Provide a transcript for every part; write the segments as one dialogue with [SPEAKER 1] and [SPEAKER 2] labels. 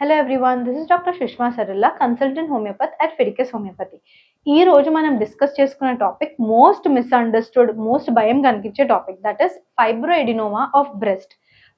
[SPEAKER 1] Hello everyone this is doctor Sushma Saralla consultant homeopathy at Fiticus homeopathy ఈ రోజు మనం discuss చేసుకునే topic most misunderstood most భయం కనిపించే topic that is fibroadenoma of breast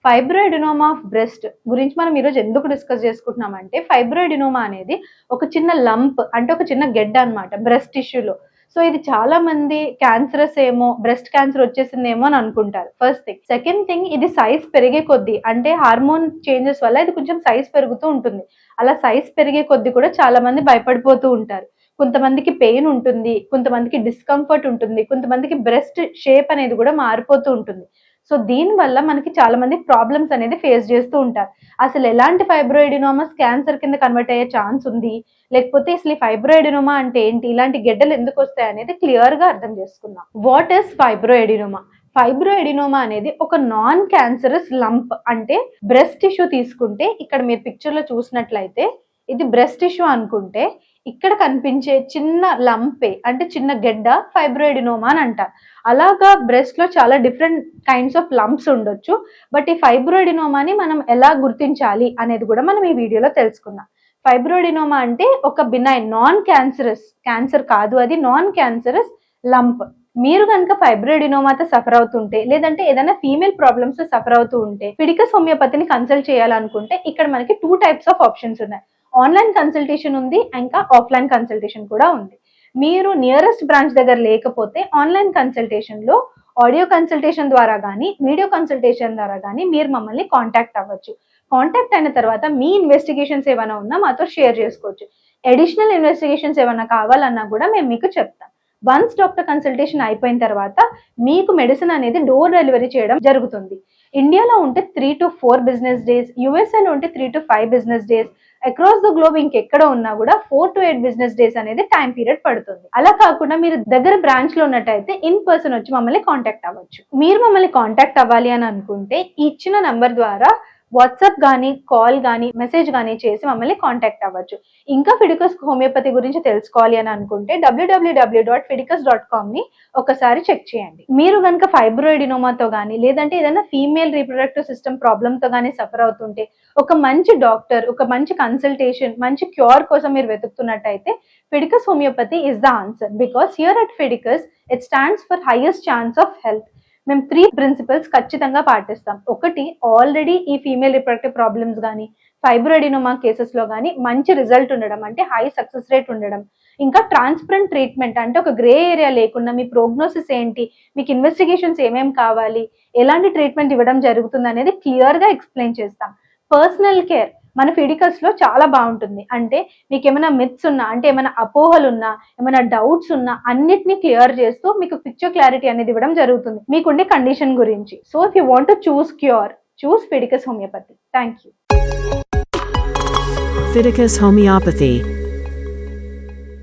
[SPEAKER 1] fibroadenoma of breast గురించి మనం ఈరోజు ఎందుకు డిస్కస్ చేసుకుంటున్నామంటే ఫైబ్రోఎడినోమా అనేది ఒక చిన్న లంప్ అంటే ఒక చిన్న గెడ్డ అన్నమాట బ్రెస్ట్ టిష్యూలో సో ఇది చాలా మంది క్యాన్సరస్ ఏమో బ్రెస్ట్ క్యాన్సర్ వచ్చేసిందేమో అని అనుకుంటారు. ఫస్ట్ థింగ్ సెకండ్ థింగ్ ఇది సైజ్ పెరిగే కొద్దీ అంటే హార్మోన్ చేంజెస్ వల్ల ఇది కొంచెం సైజ్ పెరుగుతూ ఉంటుంది. అలా సైజ్ పెరిగే కొద్దీ కూడా చాలా మంది భయపడిపోతూ ఉంటారు. కొంతమందికి పెయిన్ ఉంటుంది కొంతమందికి డిస్కంఫర్ట్ ఉంటుంది కొంతమందికి బ్రెస్ట్ షేప్ అనేది కూడా మారిపోతూ ఉంటుంది. సో దీని వల్ల మనకి చాలా మంది ప్రాబ్లమ్స్ అనేది ఫేస్ చేస్తూ ఉంటారు. అసలు ఎలాంటి ఫైబ్రోయిడినోమస్ క్యాన్సర్ కింద కన్వర్ట్ అయ్యే ఛాన్స్ ఉంది? లేకపోతే అసలు ఫైబ్రోయిడినోమా అంటే ఏంటి? ఇలాంటి గెడ్డలు ఎందుకు వస్తాయి అనేది క్లియర్గా అర్థం చేసుకుందాం. వాట్ ఇస్ ఫైబ్రోయిడినోమా ఫైబ్రోఎడినోమా అనేది ఒక నాన్ క్యాన్సరస్ లంప్ అంటే బ్రెస్ట్ టిష్యూ తీసుకుంటే ఇక్కడ మీరు పిక్చర్లో చూసినట్లయితే ఇది బ్రెస్ట్ టిష్యూ అనుకుంటే ఇక్కడ కనిపించే చిన్న లంపే అంటే చిన్న గెడ్డ ఫైబ్రోయిడినోమా అని అంటారు అలాగా బ్రెస్ట్లో చాలా డిఫరెంట్ కైండ్స్ ఆఫ్ లంప్స్ ఉండొచ్చు. బట్ ఈ ఫైబ్రోయిడినోమాని మనం ఎలా గుర్తించాలి అనేది కూడా మనం ఈ వీడియోలో తెలుసుకుందాం. ఫైబ్రోయిడినోమా అంటే ఒక బినైన్ నాన్ క్యాన్సరస్ క్యాన్సర్ కాదు అది నాన్ క్యాన్సరస్ లంప్ మీరు కనుక ఫైబ్రోయిడినోమాతో సఫర్ అవుతుంటే లేదంటే ఏదైనా ఫీమేల్ ప్రాబ్లమ్స్ సఫర్ అవుతూ ఉంటే ఫిడికస్ హోమియోపతిని కన్సల్ట్ చేయాలనుకుంటే ఇక్కడ మనకి టూ టైప్స్ ఆఫ్ ఆప్షన్స్ ఉన్నాయి. ఆన్లైన్ కన్సల్టేషన్ ఉంది ఇంకా ఆఫ్లైన్ కన్సల్టేషన్ కూడా ఉంది. మీరు నియరెస్ట్ బ్రాంచ్ దగ్గర లేకపోతే ఆన్లైన్ కన్సల్టేషన్లో ఆడియో కన్సల్టేషన్ ద్వారా కానీ వీడియో కన్సల్టేషన్ ద్వారా కానీ మీరు మమ్మల్ని కాంటాక్ట్ అవ్వచ్చు. కాంటాక్ట్ అయిన తర్వాత మీ ఇన్వెస్టిగేషన్స్ ఏమైనా ఉన్నా మాతో షేర్ చేసుకోవచ్చు. అడిషనల్ ఇన్వెస్టిగేషన్స్ ఏమైనా కావాలన్నా కూడా మేము మీకు చెప్తాం. వన్స్ డాక్టర్ కన్సల్టేషన్ అయిపోయిన తర్వాత మీకు మెడిసిన్ అనేది డోర్ డెలివరీ చేయడం జరుగుతుంది. ఇండియాలో ఉంటే three to four business days యుఎస్ఏలో ఉంటే three to five business days across the globe ఇంకెక్కడ ఉన్నా కూడా four to eight business days అనేది టైం పీరియడ్ పడుతుంది. అలా కాకుండా మీరు దగ్గర బ్రాంచ్లో ఉన్నట్టయితే ఇన్ పర్సన్ వచ్చి మమ్మల్ని కాంటాక్ట్ అవ్వచ్చు. మీరు మమ్మల్ని కాంటాక్ట్ అవ్వాలి అని అనుకుంటే ఇచ్చిన నంబర్ ద్వారా వాట్సాప్ కానీ కాల్ కానీ మెసేజ్ కానీ చేసి మమ్మల్ని కాంటాక్ట్ అవ్వచ్చు. ఇంకా ఫిడికస్ హోమియోపతి గురించి తెలుసుకోవాలి అని అనుకుంటే డబ్ల్యూడబ్ల్యూడబ్ల్యూ డాట్ ఫిడికస్ డాట్ కామ్ని ఒకసారి చెక్ చేయండి. మీరు కనుక ఫైబ్రోయిడినోమాతో కానీ లేదంటే ఏదైనా ఫీమేల్ రీప్రొడక్టివ్ సిస్టమ్ ప్రాబ్లంతో కానీ సఫర్ అవుతుంటే ఒక మంచి డాక్టర్ ఒక మంచి కన్సల్టేషన్ మంచి క్యూర్ కోసం మీరు వెతుకుతున్నట్టయితే Fiticus homeopathy is the answer. Because here at Fiticus it stands for highest chance of health. మేము త్రీ ప్రిన్సిపల్స్ ఖచ్చితంగా పాటిస్తాం. ఒకటి ఆల్రెడీ ఈ ఫీమేల్ రిప్రొడక్టివ్ ప్రాబ్లమ్స్ కానీ ఫైబ్రోడినోమా కేసెస్లో కానీ మంచి రిజల్ట్ ఉండడం అంటే హై సక్సెస్ రేట్ ఉండడం. ఇంకా ట్రాన్స్పరెంట్ ట్రీట్మెంట్ అంటే ఒక గ్రే ఏరియా లేకుండా మీ ప్రోగ్నోసిస్ ఏంటి మీకు ఇన్వెస్టిగేషన్స్ ఏమేమి కావాలి ఎలాంటి ట్రీట్మెంట్ ఇవ్వడం జరుగుతుంది అనేది క్లియర్గా ఎక్స్ప్లెయిన్ చేస్తాం. పర్సనల్ కేర్ మన ఫిడికల్స్లో చాలా బాగుంటుంది. అంటే మీకు ఏమైనా మిత్స్ ఉన్నా అంటే ఏమైనా అపోహలు ఉన్నా ఏమైనా డౌట్స్ ఉన్నా అన్నిటిని క్లియర్ చేస్తూ మీకు పిక్చర్ క్లారిటీ అనేది ఇవ్వడం జరుగుతుంది. మీకుండే కండిషన్ గురించి. So if you want to choose cure choose Fiticus homeopathy thank you
[SPEAKER 2] Fiticus Homeopathy.